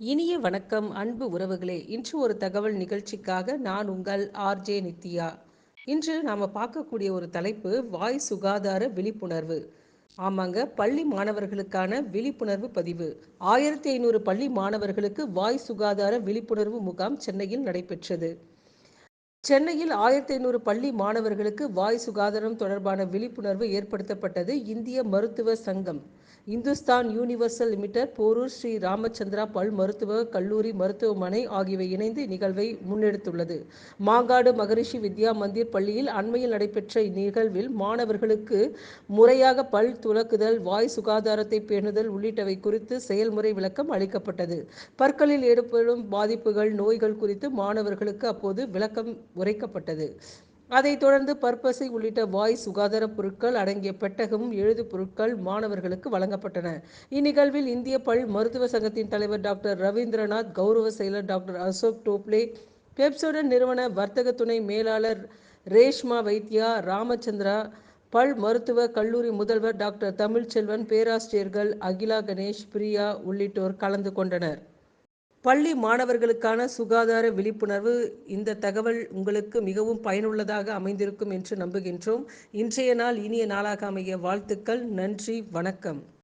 இனிய வணக்கம் அன்பு உறவுகளே. இன்று ஒரு தகவல் நிகழ்ச்சிக்காக நான் உங்கள் ஆர்ஜே நித்யா. இன்று நாம் பார்க்கக்கூடிய ஒரு தலைப்பு வாய் சுகாதார விழிப்புணர்வு. ஆமாங்க பள்ளி மாணவர்களுக்கான விழிப்புணர்வு பதிவு. ஆயிரத்தி ஐநூறு பள்ளி மாணவர்களுக்கு வாய் சுகாதார விழிப்புணர்வு முகாம் சென்னையில் நடைபெற்றது. சென்னையில் ஆயிரத்தி ஐநூறு பள்ளி மாணவர்களுக்கு வாய் சுகாதாரம் தொடர்பான விழிப்புணர்வு ஏற்படுத்தப்பட்டது இந்திய மருத்துவ சங்கம். இந்துஸ்தான் யூனிவர்சல் லிமிடெட் போரூர் ஸ்ரீ ராமச்சந்திரா பல் மருத்துவ கல்லூரி மருத்துவமனை ஆகியவை இணைந்து இந்நிகழ்வை முன்னெடுத்துள்ளது. மாங்காடு மகரிஷி வித்யா மந்திர் பள்ளியில் அண்மையில் நடைபெற்ற இந்நிகழ்வில் மாணவர்களுக்கு முறையாக பல் துலக்குதல் வாய் சுகாதாரத்தை பேணுதல் உள்ளிட்டவை குறித்து செயல்முறை விளக்கம் அளிக்கப்பட்டது. பற்களில் ஏற்படும் பாதிப்புகள் நோய்கள் குறித்து மாணவர்களுக்கு அப்போது விளக்கம் உரைக்கப்பட்டது. அதைத் தொடர்ந்து பற்பசை உள்ளிட்ட வாய் சுகாதார பொருட்கள் அடங்கிய பெட்டகமும் எழுது பொருட்கள் மாணவர்களுக்கு வழங்கப்பட்டன. இந்நிகழ்வில் இந்திய பல் மருத்துவ சங்கத்தின் தலைவர் டாக்டர் ரவீந்திரநாத் கௌரவ செயலர் டாக்டர் அசோக் டோப்லே பெப்சோடன் நிறுவன வர்த்தக துணை மேலாளர் ரேஷ்மா வைத்தியா ராமச்சந்திரா பல் மருத்துவ கல்லூரி முதல்வர் டாக்டர் தமிழ்ச்செல்வன் பேராசிரியர்கள் அகிலா கணேஷ் பிரியா உள்ளிட்டோர் கலந்து கொண்டனர். பள்ளி மாணவர்களுக்கான சுகாதார விழிப்புணர்வு இந்த தகவல் உங்களுக்கு மிகவும் பயனுள்ளதாக அமைந்திருக்கும் என்று நம்புகின்றோம். இன்றைய நாள் இனிய நாளாக அமைய வாழ்த்துக்கள். நன்றி. வணக்கம்.